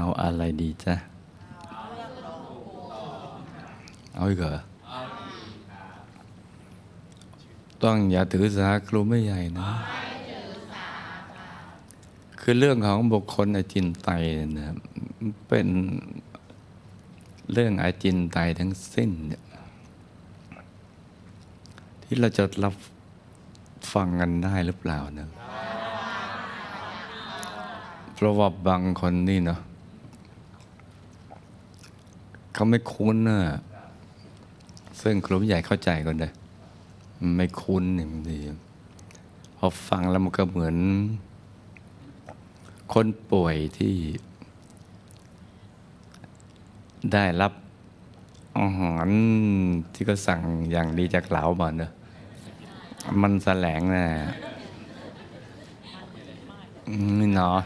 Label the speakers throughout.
Speaker 1: เอาอะไรดีจ๊ะ เอาอีกเหรอ ต้องอย่าถือสาครูไม่ใหญ่นะ คือเรื่องของบุคคลอจินไตเนะเป็นเรื่องอจินไตทั้งสิ้นเนี่ยที่เราจะรับฟังกันได้หรือเปล่านะเพราะว่าบางคนนี่เนาะ เขาไม่คุ้นน่ะซึ่งครูใหญ่เข้าใจก่อนเลยไม่คุ้นเนี่ยบางทีพอฟังแล้วมันก็เหมือน คนป่วยที่ ได้รับอาหารที่ก็สั่งอย่างดีจากเหลามาเนอะมันแสลงนะนี่เนาะ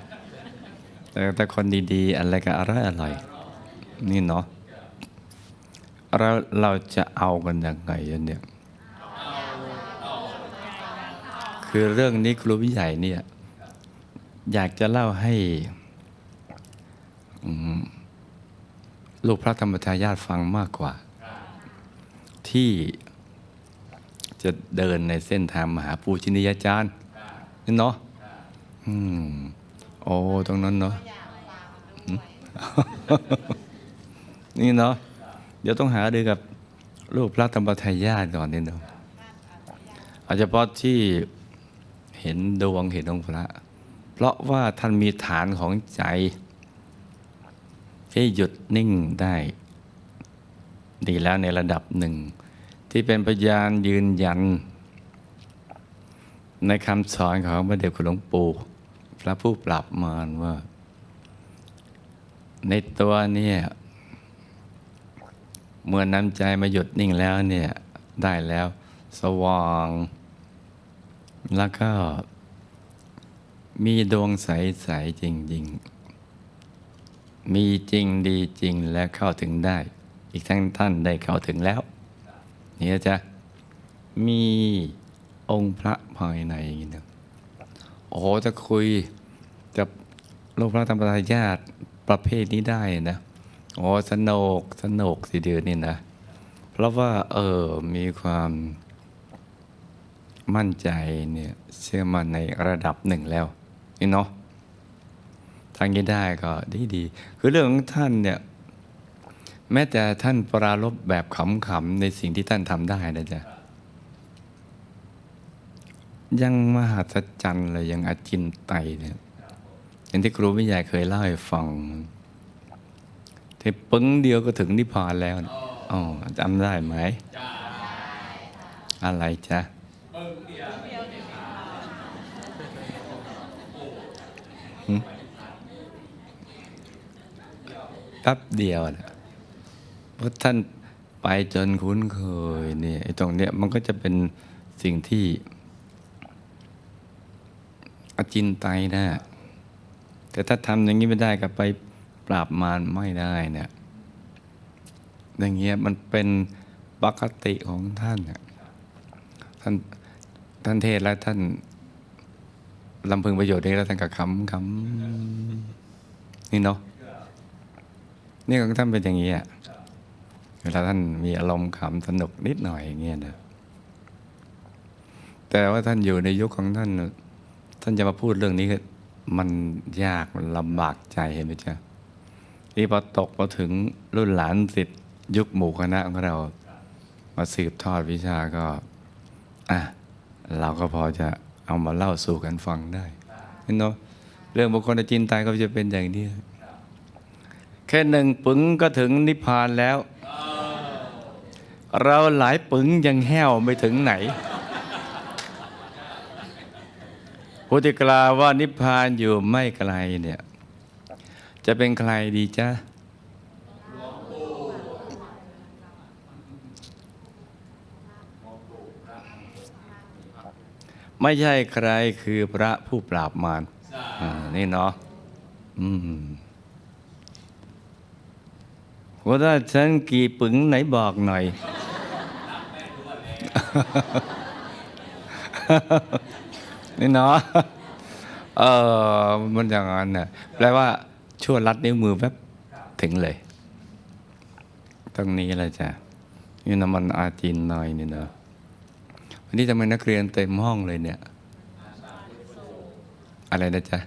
Speaker 1: แต่แต่คนดีๆ อะไรก็อร่อยอร่อยๆนี่เนาะ เราเราจะเอากันยังไงเนี่ยคือเรื่องนี้ครูวิใหญ่เนี่ย อยากจะเล่าให้ลูกพระธรรมทายาทฟังมากกว่า ที่จะเดินในเส้นทางมหาปูชนียาจารย์นี่เนาะอืมโอ้ตรงนั้นเนาะนี่เนาะ เดี๋ยวต้องหาดูกับลูกพระธรรมทายาทก่อนนิดนึงอาจจะเพราะที่เห็นดวงเห็นองค์พระ เพราะว่าท่านมีฐานของใจ ที่หยุดนิ่งได้ ดีแล้วในระดับหนึ่ง ที่เป็นพยานยืนยัน ในคำสอนของพระเดชคุณหลวงปู่พระผู้ปราบมารว่า ในตัวเนี่ย เมื่อน้ำใจมาหยุดนิ่งแล้วเนี่ยได้แล้วสว่าง แล้วก็มีดวงใส ๆ จริง ๆ มีจริงดีจริงและเข้าถึงได้ อีกทั้งท่านได้เข้าถึงแล้ว นี่นะจ๊ะมีองค์พระภายในอย่างนี้นะโอ้โหจะคุยกับโลกพระธรรมทายาทประเภทนี้ได้นะ โอ้สนุกสนุกสิเดือนนี่นะ เพราะว่า เออมีความมั่นใจเนี่ยเชื่อมั่นในระดับหนึ่งแล้วนี่เนาะทางนี้ได้ก็ดีดี คือเรื่องของท่านเนี่ย แม้แต่ท่านปรารบแบบขำๆในสิ่งที่ท่านทำได้นะจ๊ะยังมหัศจรรย์เลยยังอาจินไตเนี่ยอย่างที่ครูวิทยาเคยเล่าให้ฟัง ที่ปึ้งเดียวก็ถึงนิพพานแล้วอ๋อจำได้ไหมอะไรจ๊ะแป๊บเดียวนะเพราะท่านไปจนคุ้นเคยเนี่ยไอ้ตรงเนี้ยมันก็จะเป็นสิ่งที่ อจินไตยนะแต่ถ้าทำอย่างนี้ไม่ได้ก็ไป ปราบมารไม่ได้เนี่ยอย่างเงี้ยมันเป็นปกติของท่านน่ะท่านท่านเทศแล้วท่านลำพึงประโยชน์นี้แล้วท่านก็คำคำนี่เนาะนี่ของท่านเป็นอย่างนี้อะเวลาท่านมีอารมณ์ขำสนุกนิดหน่อยอย่างเงี้ยนะแต่ว่าท่านอยู่ในยุคของท่านน่ะท่านจะมาพูดเรื่องนี้มันยากมันลำบากใจเห็นไหมจ๊ะ นี่พอตกมาถึงรุ่นหลานสิทธิ์ยุคหมู่คณะของเรา มาสืบทอดวิชาก็ อะ เราก็พอจะเอามาเล่าสู่กันฟังได้เห็นเนาะเรื่องบุคคลจินตายก็จะเป็นอย่างนี้แค่หนึ่งปึงก็ถึงนิพพานแล้ว เราหลายปึงยังแห้วไม่ถึงไหนพุทธิกลาว่านิพพานอยู่ไม่ไกลเนี่ย จะเป็นใครดีจ๊ะไม่ใช่ใครคือพระผู้ปราบมารนี่เนาะอืมว่าถ้าฉันกี่ปึงไหนบอกหน่อย นี่เนาะเออมันอย่างนั้นน่ะแปลว่า ชั่วลัดนิ้วมือแป๊บถึงเลย ตรงนี้แหละจ้ะนี่น้ำมันอาจีนหน่อยนี่เนอะวันนี้ทำไมนักเรียนเต็มห้องเลยเนี่ย อะไรนะจ๊ะ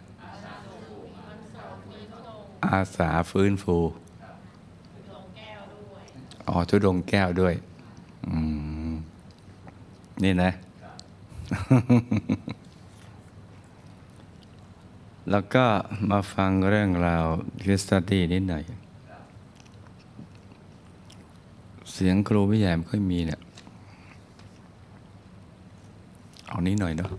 Speaker 1: อาสาฟื้นฟูอ๋อทุดงแก้วด้วยอืมนี่นะ แล้วก็มาฟังเรื่องราวคริสตตี้นิดหน่อย เสียงครูพี่ใหญ่ไม่ค่อยมีเนี่ย เอานี้หน่อยเนาะ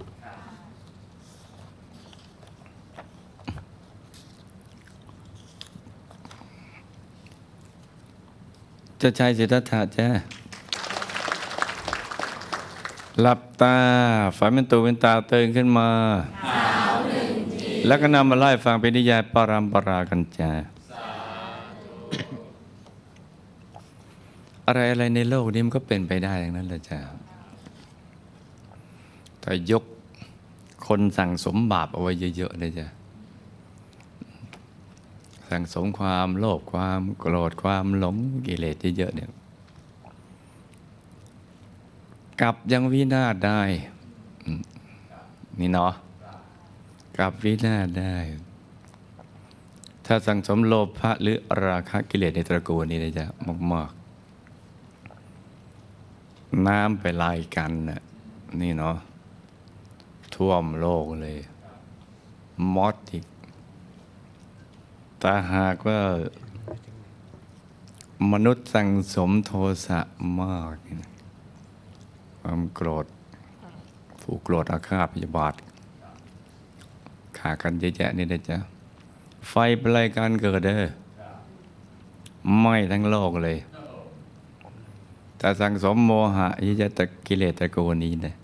Speaker 1: จะใช้สิทธัตถะจ้าหลับตา ฝันเป็นตัวเป็นตาเตื่นขึ้นมา แล้วก็นำมาไล่ฟังเป็นนิยายปรามปรากันจ้าอะไรอะไรในโลกนี้มันก็เป็นไปได้ทั้งนั้นแหละจ้าแต่ยกคนสั่งสมบาปเอาไว้เยอะๆเลยจ้ะสั่งสมความโลภความโกรธความหลงกิเลสเยอะๆเนี่ยกลับยังวินาศได้นี่เนาะ กับวินาศได้ ถ้าสั่งสมโลภะหรือราคะกิเลสในตระกูลนี้นะจ๊ะมากๆ น้ำไปไล่กันน่ะนี่เนาะท่วมโลกเลย มอดอีกแต่หากว่ามนุษย์สั่งสมโทสะมาก ความโกรธ ผูกโกรธอาฆาตพยาบาท ขากันเยอะแยะนี่นะจ๊ะไฟเป็นรายการเกิดเด้อไหม้ทั้งโลกเลย แต่สั่งสมโมหะยี่จะตะกิเลสตะโกนี้นะ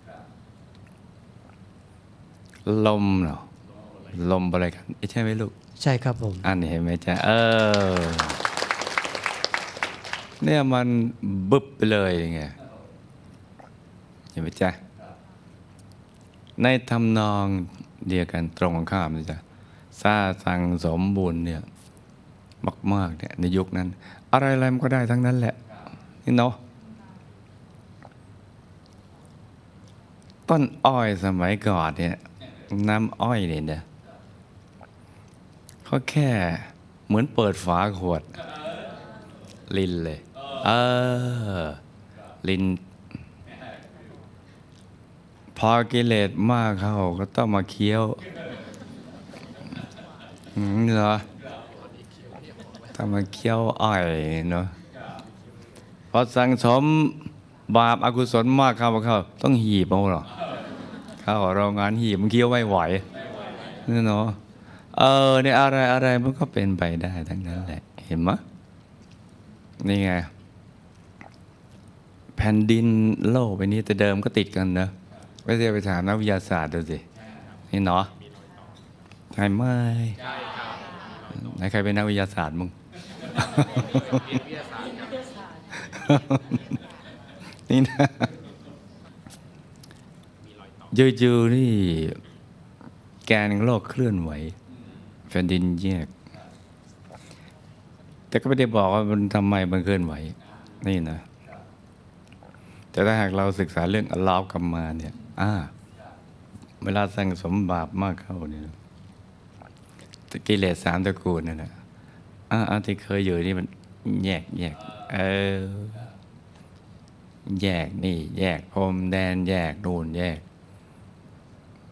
Speaker 1: ลมเหรอลมอะไรกันใช่ไหมลูก
Speaker 2: ใช่ครับผม
Speaker 1: อันนี้เห็นไหมจ๊ะเออ เนี่ยมันบึบไปเลยไงเห็นไหมจ๊ะในทำนอง เดียวกันตรงกันข้ามนะจ๊ะซาสังสมบูรณ์เนี่ยมากๆเนี่ยในยุคนั้น อะไรอะไรมันก็ได้ทั้งนั้นแหละนี่เนาะต้นอ้อยสมัยก่อนเนี่ยน้ำอ้อยเนี่ยนะเขาแค่เหมือนเปิดฝาขวด ลินเลย เออ ลิน พอกิเลสมากเขาก็ต้องมาเคี้ยวเหรอต้องมาเคี้ยวอ้อยเนาะพอสังสมบาปอากุศลมากเข้าเข้าต้องหีบเอาหรอเข้าโรงงานหีบมันเคี้ยวไม่ไหวนี่เนาะเออเนี่ยอะไรอะไรมันก็เป็นไปได้ทั้งนั้นแหละ เห็นไหมนี่ไง แผ่นดินโลกใบนี้แต่เดิมก็ติดกันเนะ ไม่ใช่ไปถามนักวิทยาศาสตร์ดูสิ นี่เนาะใช่ไหมไหนใครเป็นนักวิทยาศาสตร์มึง นี่นะยูๆนี่แกนของโลกเคลื่อนไหวแผ่นดินแยก แต่ก็ไม่ได้บอกว่ามันทำไมมันเคลื่อนไหว นี่นะ แต่ถ้าหากเราศึกษาเรื่องอลาวกรรมาเนี่ย อ่า เวลาสั่งสมบาปมากเข้าเนี่ยกิเลสสามตระกูลนั่นแหละอ่าที่เคยอยู่นี่มันแยกแยกเออ แยกนี่ แยกพรมแดน แยกนู่นแยก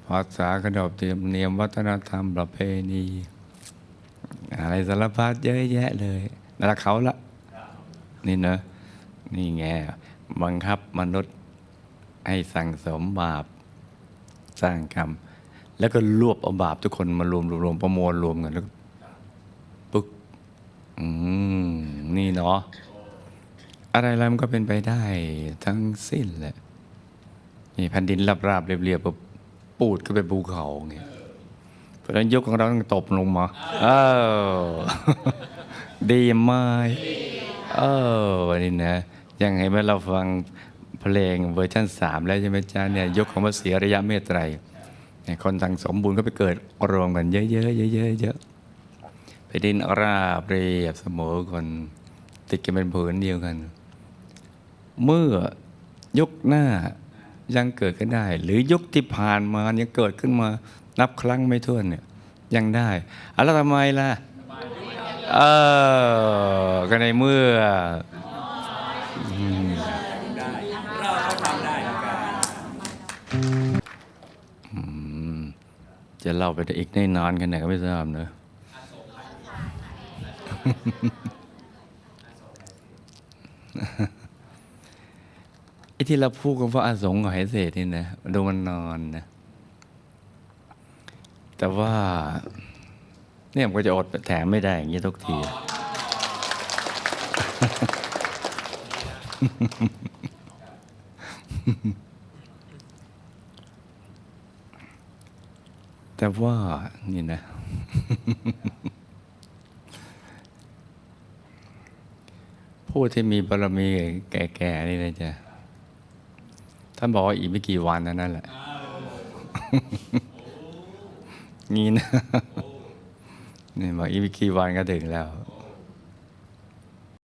Speaker 1: ภาษาขนบธรรมเนียมวัฒนธรรมประเพณี อะไรสารพัดเยอะแยะเลยนั่นละเขาละ นี่เนอะนี่ไงบังคับมนุษย์ ให้สั่งสมบาปสร้างกรรม แล้วก็รวบเอาบาปทุกคนมารวมรวมรวมประมวลรวมกันแล้วปึ๊กอืมนี่เนาะอะไรอะไรมันก็เป็นไปได้ทั้งสิ้นแหละนี่แผ่นดินราบเรียบๆปุ๊บปูดก็เป็นภูเขาเงี้ยเพราะฉะนั้นยกของเราต้องตบลงมาเออดีไหมเออนี่นะยังไงเมื่อเราฟัง เพลงเวอร์ชันสามแล้วใช่ไหมจ๊ะเนี่ยยกของพระศรีอริยะเมตไตรเนี่ยคนทางสมบูรณ์ก็ไปเกิดรวมกันเยอะๆเยอะๆเยอะไปดินราบเรียบเสมอกันติดกันเป็นผืนเดียวกัน เมื่อยุคหน้ายังเกิดขึ้นได้ หรือยุคที่ผ่านมายังเกิดขึ้นมานับครั้งไม่ถ้วนเนี่ยยังได้อะแล้วทำไมล่ะเออก็ในเมื่อ จะเล่าไปได้อีกได้นานแค่ไหนก็ไม่ทราบเนอะไอ้ที่เราพูดกันเพราะอาสงกับไหเศษนี่นะดูมันนอนนะแต่ว่าเนี่ยมันก็จะอดแถมไม่ได้อย่างนี้ทุกที แต่ว่านี่นะ ผู้ที่มีบารมีแก่ๆนี่นะจ๊ะท่านบอกว่าอีกไม่กี่วันนั่นแหละงี้นะนี่บอกอีกไม่กี่วันก็ถึงแล้ว